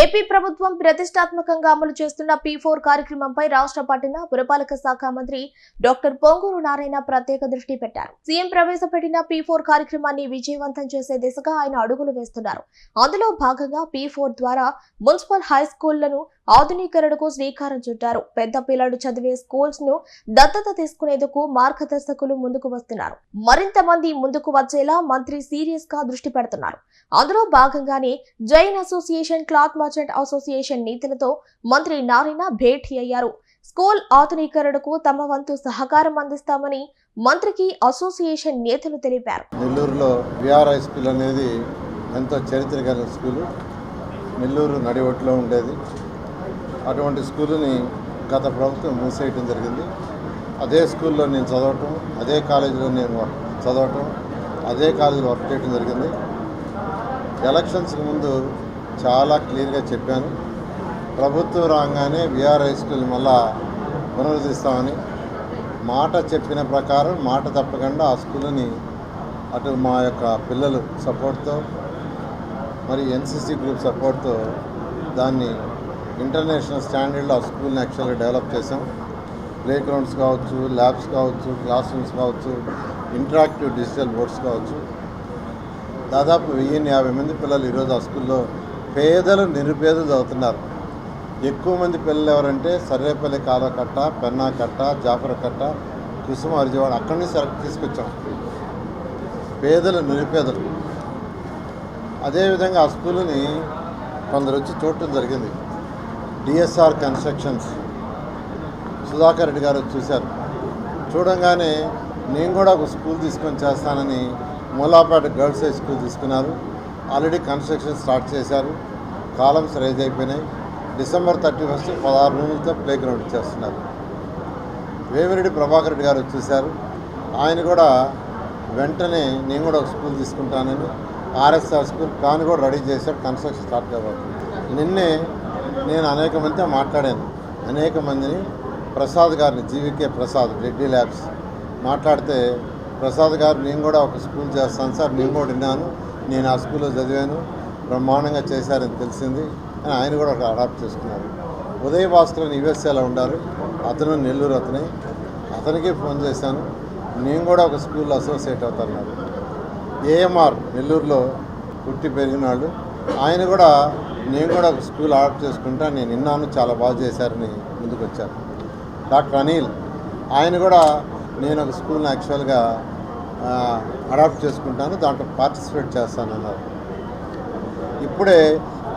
AP ప్రభుత్వం ప్రతిష్టాత్మకంగా అమలు చేస్తున్న పీ ఫోర్ కార్యక్రమంపై రాష్ట్ర పట్టణ పురపాలక శాఖ మంత్రి డాక్టర్ పొంగూరు నారాయణ ప్రత్యేక దృష్టి పెట్టారు. సీఎం ప్రవేశపెట్టిన పీ ఫోర్ కార్యక్రమాన్ని విజయవంతం చేసే దిశగా ఆయన అడుగులు వేస్తున్నారు. అందులో భాగంగా పీ ఫోర్ ద్వారా మున్సిపల్ హై స్కూళ్ళను ఆధునీకరణకు శ్రీకారం చుట్టారు. పెద్ద పిల్లలు చదివే స్కూల్స్ను దత్తత తీసుకునేందుకు మార్గదర్శకులు ముందుకు వస్తున్నారు. మరింత మంది ముందుకు వచ్చేలా మంత్రి సీరియస్గా దృష్టి పెడుతున్నారు. అందులో భాగంగానే Jain association cloth merchant association నేతలతో మంత్రి నారాయణ భేటీ అయ్యారు. స్కూల్ ఆధునీకరణకు తమ వంతు సహకారం అందిస్తామని మంత్రికి అసోసియేషన్ నేతలు తెలిపారు. నెల్లూరులో విఆర్ఐ స్కూల్ అనేది ఎంతో చరిత్ర కలిగిన స్కూలు. నెల్లూరు నడివట్లో ఉండేది. అటువంటి స్కూల్ని గత ప్రభుత్వం మూసేయటం జరిగింది. అదే స్కూల్లో నేను చదవటం అదే కాలేజీలో నేను వర్క్ చదవటం అదే కాలేజీలో వర్క్ చేయడం జరిగింది. ఎలక్షన్స్కి ముందు చాలా క్లియర్గా చెప్పాను. ప్రభుత్వం రాగానే విఆర్ హై స్కూల్ మళ్ళా పునరుద్ధరిస్తామని మాట చెప్పిన ప్రకారం మాట తప్పకుండా ఆ స్కూల్ని అటు మా యొక్క పిల్లలు సపోర్ట్తో మరి ఎన్సిసి గ్రూప్ సపోర్ట్తో దాన్ని ఇంటర్నేషనల్ స్టాండర్డ్లో ఆ స్కూల్ని యాక్చువల్గా డెవలప్ చేసాం ప్లే గ్రౌండ్స్ కావచ్చు ల్యాబ్స్ కావచ్చు క్లాస్ రూమ్స్ కావచ్చు ఇంటరాక్టివ్ డిజిటల్ బోర్డ్స్ కావచ్చు. దాదాపు వెయ్యిన్ని యాభై మంది పిల్లలు ఈరోజు ఆ స్కూల్లో పేదలు నిరుపేదలు చదువుతున్నారు. ఎక్కువ మంది పిల్లలు ఎవరంటే సర్వేపల్లి కాలకట్ట కట్ట పెన్నా కట్ట జాఫర కట్ట కుసుమ అరిజవాడ అక్కడి నుంచి సెలెక్ట్ తీసుకొచ్చాం. పేదలు నిరుపేదలు. అదేవిధంగా ఆ స్కూల్ని కొందరు వచ్చి చూడటం జరిగింది. డిఎస్ఆర్ కన్స్ట్రక్షన్స్ సుధాకర్ రెడ్డి గారు చూశారు. చూడంగానే నేను కూడా ఒక స్కూల్ తీసుకొని చేస్తానని మూలాపేట గర్ల్స్ హై స్కూల్ తీసుకున్నారు. ఆల్రెడీ కన్స్ట్రక్షన్ స్టార్ట్ చేశారు. కాలమ్స్ రైజ్ అయిపోయినాయి. డిసెంబర్ థర్టీ ఫస్ట్ పదహారు రోజులతో ప్లే గ్రౌండ్ చేస్తున్నారు. వేమిరెడ్డి ప్రభాకర్ రెడ్డి గారు వచ్చేసారు ఆయన కూడా వెంటనే నేను కూడా ఒక స్కూల్ తీసుకుంటానని ఆర్ఎస్ఆర్ స్కూల్ ప్లాన్ కూడా రెడీ చేశారు. కన్స్ట్రక్షన్ స్టార్ట్ కాబోతుంది నిన్నే నేను అనేక మందితో మాట్లాడాను. అనేక మందిని ప్రసాద్ గారిని జీవికే ప్రసాద్ రెడ్డి ల్యాబ్స్ మాట్లాడితే ప్రసాద్ గారు నేను కూడా ఒక స్కూల్ చేస్తాను సార్ నేను కూడా విన్నాను. నేను ఆ స్కూల్లో చదివాను. బ్రహ్మాండంగా చేశారని తెలిసింది అని ఆయన కూడా ఒక అడాప్ట్ చేసుకున్నారు. ఉదయ భాస్కర్ అని యుఎస్ఏలో ఉండారు. అతను నెల్లూరు అతనే. అతనికి ఫోన్ చేశాను. నేను కూడా ఒక స్కూల్లో అసోసియేట్ అవుతాను ఏఎంఆర్ నెల్లూరులో పుట్టి పెరిగిన వాళ్ళు. ఆయన కూడా నేను కూడా ఒక స్కూల్ అడాప్ట్ చేసుకుంటా నేను విన్నాను చాలా బాగా చేశారని ముందుకు వచ్చాను. డాక్టర్ అనిల్ ఆయన కూడా నేను ఒక స్కూల్ని యాక్చువల్గా అడాప్ట్ చేసుకుంటాను దాంట్లో పార్టిసిపేట్ చేస్తానన్నారు ఇప్పుడే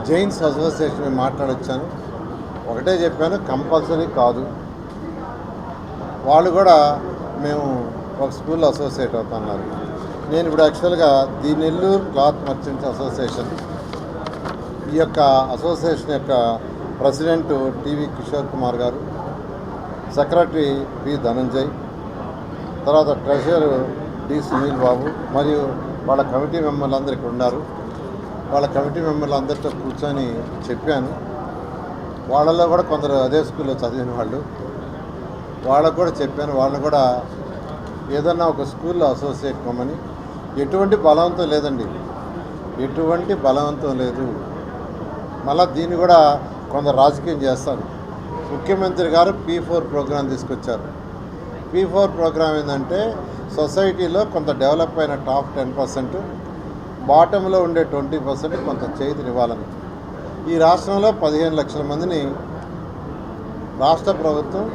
జైన్స్ అసోసియేషన్ మాట్లాడొచ్చాను. ఒకటే చెప్పాను కంపల్సరీ కాదు. వాళ్ళు కూడా మేము ఒక స్కూల్లో అసోసియేట్ అవుతున్నారు నేను ఇప్పుడు యాక్చువల్గా the Nellore cloth merchants association ఈ యొక్క అసోసియేషన్ యొక్క ప్రెసిడెంట్ టీవీ కిషోర్ కుమార్ గారు సెక్రటరీ పి ధనంజయ్ తర్వాత ట్రెషరర్ డి సునీల్ బాబు మరియు వాళ్ళ కమిటీ మెంబర్లు అందరు ఇక్కడ ఉన్నారు. వాళ్ళ కమిటీ మెంబర్లు అందరితో కూర్చొని చెప్పాను. వాళ్ళలో కూడా కొందరు అదే స్కూల్లో చదివిన వాళ్ళు. వాళ్ళకు కూడా చెప్పాను. వాళ్ళు కూడా ఏదన్నా ఒక స్కూల్లో అసోసియేట్ కమ్మని. ఎటువంటి బలవంతం లేదండి. ఎటువంటి బలవంతం లేదు. మళ్ళీ దీన్ని కూడా కొందరు రాజకీయం చేస్తారు. ముఖ్యమంత్రి గారు పీ ఫోర్ ప్రోగ్రాం తీసుకొచ్చారు. పీ ఫోర్ ప్రోగ్రాం ఏంటంటే సొసైటీలో కొంత డెవలప్ అయిన టాప్ టెన్ పర్సెంట్ బాటంలో ఉండే ట్వంటీ పర్సెంట్ కొంత చేతినివ్వాలని ఈ రాష్ట్రంలో పదిహేను లక్షల మందిని రాష్ట్ర ప్రభుత్వం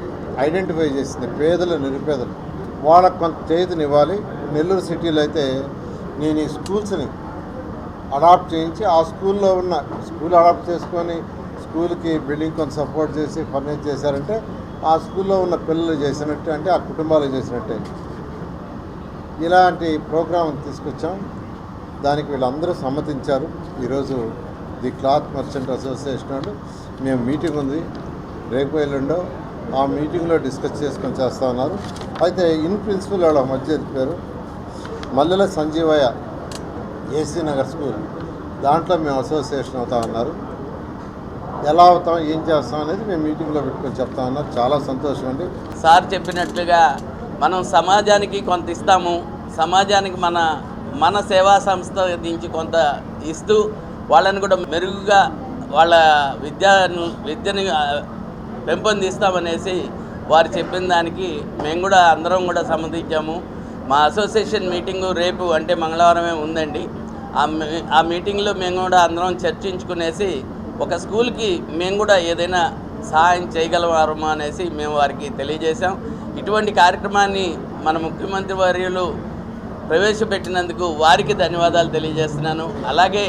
ఐడెంటిఫై చేసింది పేదలు నిరుపేదలు. వాళ్ళకు కొంత చేతినివ్వాలి నెల్లూరు సిటీలో అయితే నేను ఈ స్కూల్స్ని అడాప్ట్ చేయించి ఆ స్కూల్లో ఉన్న స్కూల్ అడాప్ట్ చేసుకొని స్కూల్కి బిల్డింగ్ కొంత సపోర్ట్ చేసి ఫర్నిచర్ చేశారంటే ఆ స్కూల్లో ఉన్న పిల్లలు చేసినట్టు అంటే ఆ కుటుంబాలు చేసినట్టే. ఇలాంటి ప్రోగ్రాం తీసుకొచ్చాం. దానికి వీళ్ళందరూ సమ్మతించారు. ఈరోజు ది క్లాత్ మర్చెంట్ అసోసియేషన్ వాళ్ళు మేము మీటింగ్ ఉంది. రేపు ఎల్లుండో ఆ మీటింగ్లో డిస్కస్ చేసుకొని చేస్తా ఉన్నారు. అయితే ఇన్ ప్రిన్సిపల్ వాళ్ళ మధ్య చెప్పారు మల్లెల సంజీవయ్య ఏసీ నగర్ స్కూల్ దాంట్లో మేము అసోసియేషన్ అవుతా ఉన్నారు. ఎలా అవుతాం ఏం చేస్తాం అనేది మేము మీటింగ్లో పెట్టుకొని చెప్తా ఉన్నారు. చాలా సంతోషం అండి. సార్ చెప్పినట్లుగా మనం సమాజానికి కొంత ఇస్తాము. సమాజానికి మన మన సేవా సంస్థ నుంచి కొంత ఇస్తూ వాళ్ళని కూడా మెరుగుగా వాళ్ళ విద్యను విద్యని పెంపొందిస్తామనేసి వారు చెప్పిన దానికి మేము కూడా అందరం కూడా సమ్మతించాము. మా అసోసియేషన్ మీటింగు రేపు అంటే మంగళవారమే ఉందండి. ఆ మీటింగ్లో మేము కూడా అందరం చర్చించుకునేసి ఒక స్కూల్కి మేము కూడా ఏదైనా సహాయం చేయగలవారమా అనేసి మేము వారికి తెలియజేశాం. ఇటువంటి కార్యక్రమాన్ని మన ముఖ్యమంత్రి వర్యులు ప్రవేశపెట్టినందుకు వారికి ధన్యవాదాలు తెలియజేస్తున్నాను. అలాగే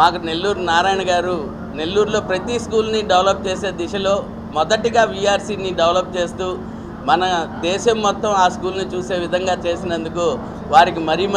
మాకు నెల్లూరు నారాయణ గారు నెల్లూరులో ప్రతి స్కూల్ని డెవలప్ చేసే దిశలో మొదటిగా విఆర్సీని డెవలప్ చేస్తూ మన దేశం మొత్తం ఆ స్కూల్ని చూసే విధంగా చేసినందుకు వారికి మరీ